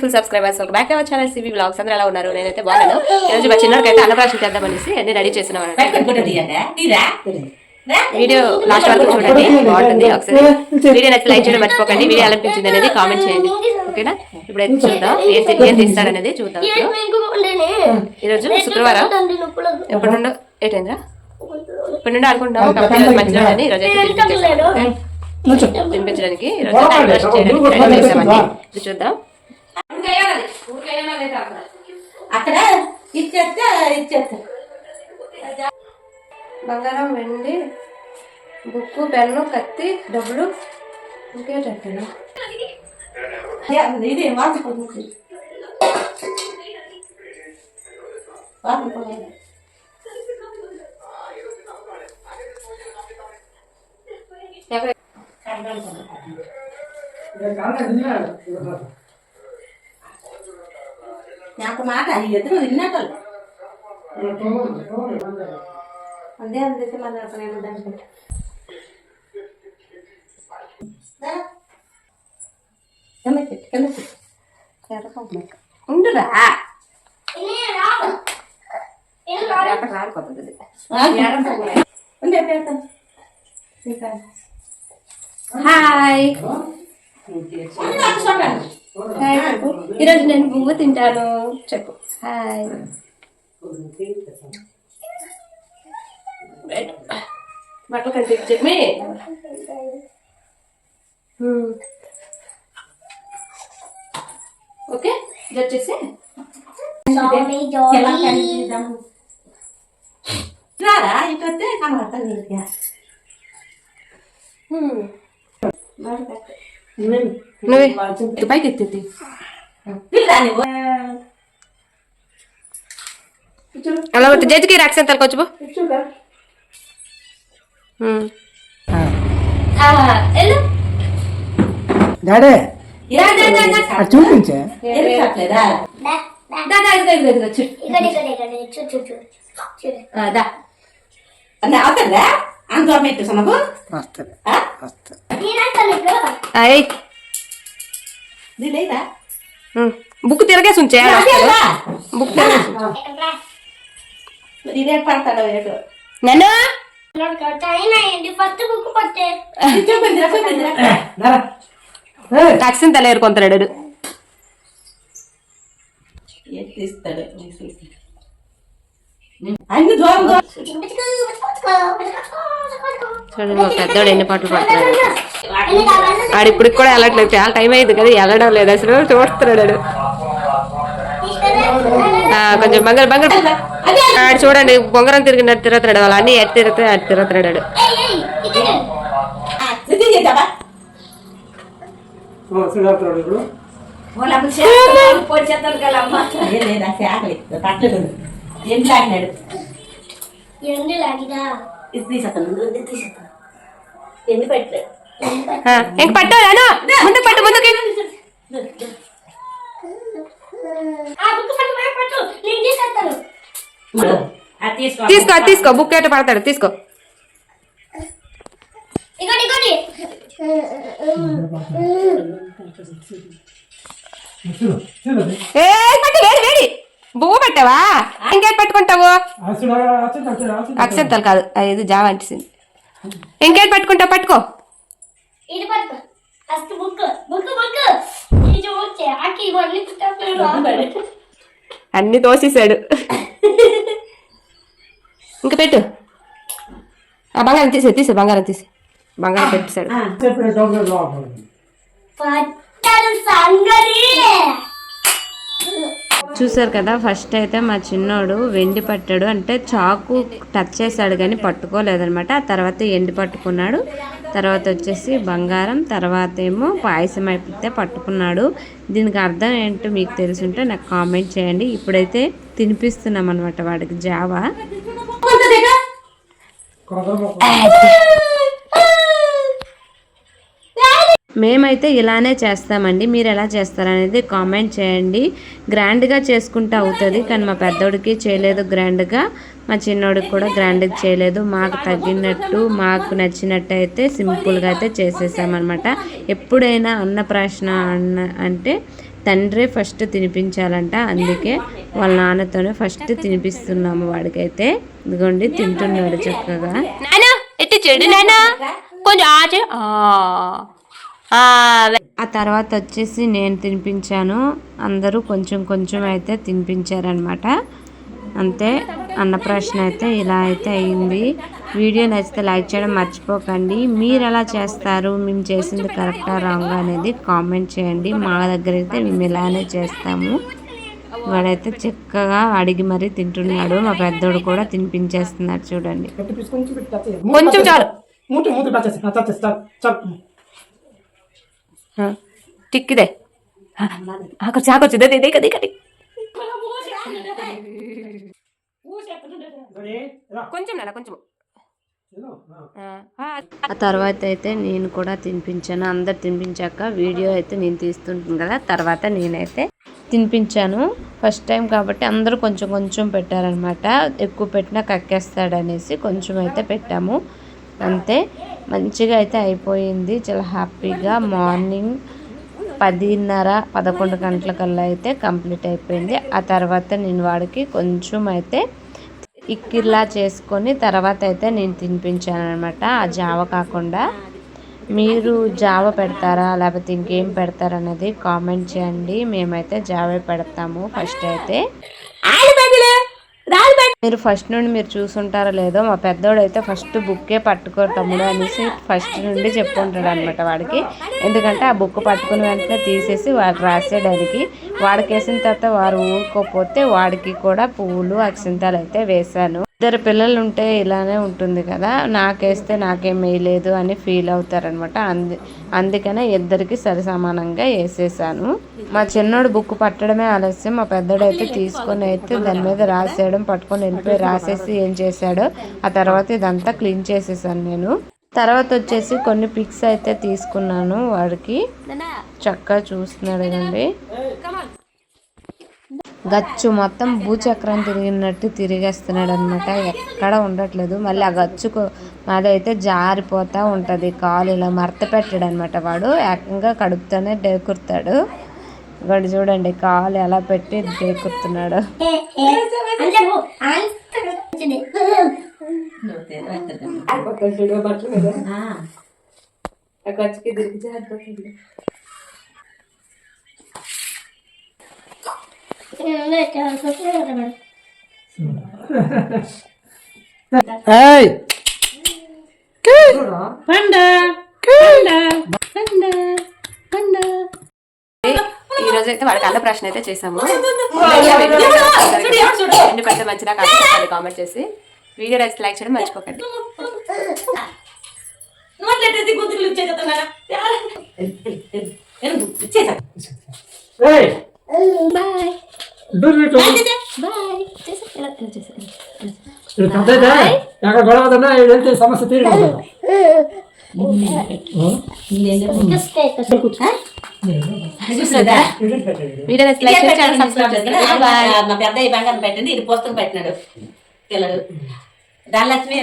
Full subscribers ఒక back our channel CB blogs అందరూ ఎలా ఉన్నారు? నేనైతే బాగాను ఈరోజు మా చిన్నోడికి అయితే అన్నప్రాశం చేద్దామనేసి అన్ని రెడీ చేస్తున్నాం వీడియో లాస్ట్ వరకు చూడండి. బాగుంటుంది ఒకసారి వీడియో నచ్చి లైక్ చేయడం మర్చిపోకండి. వీడియో ఎలా అనిపించింది అనేది కామెంట్ చేయండి. ఓకేనా ఇప్పుడైతే చూద్దాం. ఏం ఏం తీస్తారనేది చూద్దాం. ఈరోజు శుక్రవారం. ఎప్పటి నుండో ఏటైందిరా? ఇప్పటి నుండి అనుకుంటున్నాం కాబట్టి ఈరోజు మంచిగా అని ఈరోజు అయితే. తినిపించడానికి ఈరోజు చూద్దాం. అక్కడ. ఇచ్చేస్తే ఇచ్చేస్తా. బంగారం వెండి బుక్కు పెన్ను కత్తి డబ్బులు ఇంకేటట్టేనా ఇది వాసిపోతుంది వాసిపోతుంది ఎక్కడ? నాకు మాట ఎదురు విన్నట్టు అదే అందితే మన నేను దానికి ఉండురా అక్కడ రాలిపోతుంది హాయ్ హాయ్ ఈరోజు నేను పువ్వు తింటాను. చెప్పు. హాయ్. బట్టలు కనిపించి చెప్పి. ఓకే? ఇది. వచ్చేసి రారా ఇటు వస్తే కనబడతాను నీకు నువ్వే పైకి ఎత్తి అలా కొట్టు జడ్జికి రాక్సన్ తలకొచ్చు పో డాడీ చూపించే అందులో పెట్టు సనకు వస్తుంది? వస్తుంది బుక్ తిరగేసి ఉంచే? బుక్ నన్ను? తల ఏరుకుంటాడు ఏం తీస్తాడు? అన్ని దూరం చూడండి పెద్దోడు ఎన్ని పాటలు పాడుతున్నాడు. ఆడు ఇప్పటికి కూడా వెళ్ళట్లేదు చాలా టైం అయింది కదా వెళ్ళడం లేదు అసలు చూస్తున్నాడు కొంచెం బంగారు బంగారు. ఆడు చూడండి బొంగరం తిరిగినట్టు తిరుగుతున్నాడు వాళ్ళు అన్ని ఎట్టి తిరుగుతాయి అటు తిరుగుతున్నాడు ఆడు. ఏ తాగినాడు లాగిదా ఇది తీసేస్తాను తీసేస్తాను. పెట్టలేదు ఇంక పట్టు రాను ముందు పట్టు ముందుకి. తీసుకో తీసుకో బుక్ ఎట్ట పడతాడు తీసుకో. ఏ పట్టు వేడి వేడి. బువ్వ పట్టావా? ఇంకేం పట్టుకుంటావు? అక్షంతలు కాదు ఇది జావ అంటిసింది. ఇంకేం పట్టుకుంటావు? పట్టుకో. ఇది పట్టు ఫస్ట్ బుక్ బుక్ బుక్. ఇది వచ్చే ఆకి ఇవన్నీ పుట్టాడు అన్ని తోసేసాడు. ఇంకా పెట్టు. ఆ బంగారం తీసే తీసే బంగారం తీసే. బంగారం పెట్టేశాడు. చూసారు కదా ఫస్ట్ అయితే మా చిన్నోడు వెండి పట్టాడు అంటే చాకు టచ్ చేశాడు కానీ పట్టుకోలేదనమాట ఆ తర్వాత ఎండి పట్టుకున్నాడు. తర్వాత వచ్చేసి బంగారం తర్వాత ఏమో పాయసం అయిపోతే పట్టుకున్నాడు. దీనికి అర్థం ఏంటో మీకు తెలుసుంటే నాకు కామెంట్ చేయండి. ఇప్పుడైతే తినిపిస్తున్నాం అనమాట వాడికి జావా. మేమైతే ఇలానే చేస్తామండి. మీరు ఎలా చేస్తారనేది కామెంట్ చేయండి. గ్రాండ్గా చేసుకుంటే అవుతుంది కానీ మా పెద్దోడికి చేయలేదు గ్రాండ్గా. మా చిన్నోడికి కూడా గ్రాండ్గా చేయలేదు. మాకు తగ్గినట్టు మాకు నచ్చినట్టు అయితే సింపుల్గా అయితే చేసేసామన్నమాట. ఎప్పుడైనా అన్నప్రాశన అన్న అంటే తండ్రి ఫస్ట్ తినిపించాలంట. అందుకే వాళ్ళ నాన్నతోనే ఫస్ట్ తినిపిస్తున్నాము వాడికైతే. ఇదిగోండి తింటున్నాడు చక్కగా. కొంచెం ఆచ ఆ తర్వాత వచ్చేసి నేను తినిపించాను. అందరూ కొంచెం కొంచెం అయితే తినిపించారనమాట అంతే అన్నప్రాశన అయితే ఇలా అయితే అయింది. వీడియో నచ్చితే లైక్ చేయడం మర్చిపోకండి. మీరు ఎలా చేస్తారు? మేము చేసింది కరెక్టా రాంగ్ అనేది కామెంట్ చేయండి. మా దగ్గర అయితే మేము ఇలానే చేస్తాము. వాడైతే చక్కగా అడిగి మరీ తింటున్నాడు. మా పెద్దోడు కూడా తినిపించేస్తున్నాడు చూడండి. కొంచెం చాలు. మూతి మూతి టచ్ చేసి టచ్ చేసి చాలు చాలు టిక్కిదే ఆకొచ్చి ఆకొచ్చి దే దే కది కది రెడీ రా కొంచెం నాన్న కొంచెం ఇదిగో, ఆ. ఆ, ఆ తర్వాత అయితే నేను కూడా తినిపించాను అందరు తినిపించాక వీడియో అయితే నేను తీస్తుంటాను కదా తర్వాత నేనైతే తినిపించాను ఫస్ట్ టైం కాబట్టి అందరూ కొంచెం కొంచెం పెట్టారనమాట ఎక్కువ పెట్టినా కక్కేస్తాడనేసి కొంచెం అయితే పెట్టాము. అంతే. మంచిగా అయితే అయిపోయింది. చాలా హ్యాపీగా మార్నింగ్ పదిన్నర పదకొండు గంటలకల్లా అయితే కంప్లీట్ అయిపోయింది. ఆ తర్వాత నేను వాడికి కొంచెం అయితే ఇక్కిర్లా చేసుకొని తర్వాత అయితే నేను తినిపించాను అనమాట ఆ జావ కాకుండా మీరు జావ పెడతారా? లేకపోతే ఇంకేం పెడతారా అనేది కామెంట్ చేయండి. మేమైతే జావే పెడతాము ఫస్ట్ అయితే. మీరు ఫస్ట్ నుండి మీరు చూసుంటారో లేదో మా పెద్దోడు అయితే ఫస్ట్ బుక్కే పట్టుకో తమ్ముడు అనేసి ఫస్ట్ నుండి చెప్పుకుంటాడు అనమాట వాడికి. ఎందుకంటే ఆ బుక్ పట్టుకుని వెంటనే తీసేసి వాడు రాసేయడానికి వాడికి వేసిన తర్వాత వారు ఊరుకోపోతే వాడికి కూడా పువ్వులు అక్షింతాలు అయితే వేశాను. ఇద్దరు పిల్లలు ఉంటే ఇలానే ఉంటుంది కదా. నాకేస్తే నాకేం వేయలేదు అని ఫీల్ అవుతారనమాట అందు అందుకనే ఇద్దరికి సరి సమానంగా వేసేసాను మా చిన్నోడు బుక్ పట్టడమే ఆలస్యం. మా పెద్దోడు అయితే తీసుకొని అయితే దాని మీద రాసేయడం పట్టుకొని వెళ్ళిపోయి రాసేసి ఏం చేశాడో ఆ తర్వాత ఇదంతా క్లీన్ చేసేసాను నేను. తర్వాత వచ్చేసి కొన్ని పిక్స్ అయితే తీసుకున్నాను వాడికి. చక్కగా చూస్తున్నాడు కదండి. గచ్చు మొత్తం భూచక్రం తిరిగినట్టు తిరిగేస్తున్నాడు అనమాట ఎక్కడ ఉండట్లేదు. మళ్ళీ ఆ గచ్చుకు అదైతే జారిపోతా ఉంటుంది. కాలు ఇలా మడత పెట్టాడు అనమాట వాడు. ఏకంగా కడుపుతోనే డేకుర్తాడు. వాడు చూడండి కాలు ఎలా పెట్టి డేకుర్తున్నాడు. తిరిగి జారిపోతుంది. ఏయ్! ఈ రోజు అయితే వాడికి అన్న ప్రశ్న అయితే చేసాము పెద్ద మంచిగా కామెంట్ కామెంట్ చేసి వీడియో నచ్చితే లైక్ చేయడం మర్చిపోకండి. పెట్టు బాయ్ ఇది గొడవ సమస్య తీరు బంగారం పుస్తకం పెట్టినాడు పిల్లలు ధనలక్ష్మి